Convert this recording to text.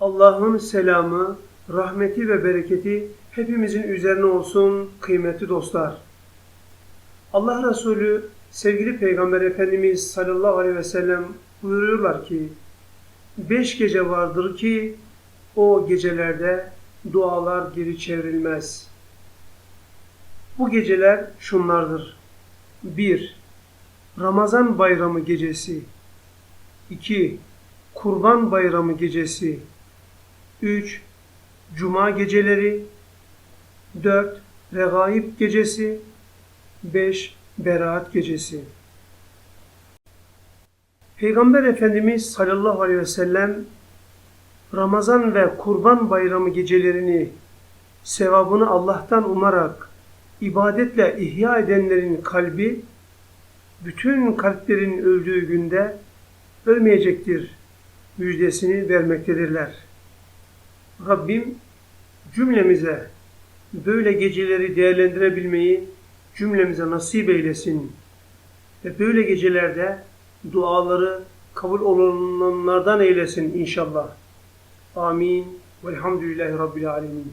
Allah'ın selamı, rahmeti ve bereketi hepimizin üzerine olsun kıymetli dostlar. Allah Resulü sevgili Peygamber Efendimiz sallallahu aleyhi ve sellem buyuruyorlar ki beş gece vardır ki o gecelerde dualar geri çevrilmez. Bu geceler şunlardır. 1. Ramazan bayramı gecesi 2. Kurban bayramı gecesi 3. Cuma geceleri 4. Regaib gecesi 5. Beraat gecesi Peygamber Efendimiz sallallahu aleyhi ve sellem Ramazan ve Kurban bayramı gecelerini sevabını Allah'tan umarak ibadetle ihya edenlerin kalbi bütün kalplerin öldüğü günde ölmeyecektir müjdesini vermektedirler. Rabbim cümlemize böyle geceleri değerlendirebilmeyi cümlemize nasip eylesin. Ve böyle gecelerde duaları kabul olunanlardan eylesin inşallah. Amin. Velhamdülillahi Rabbil Alemin.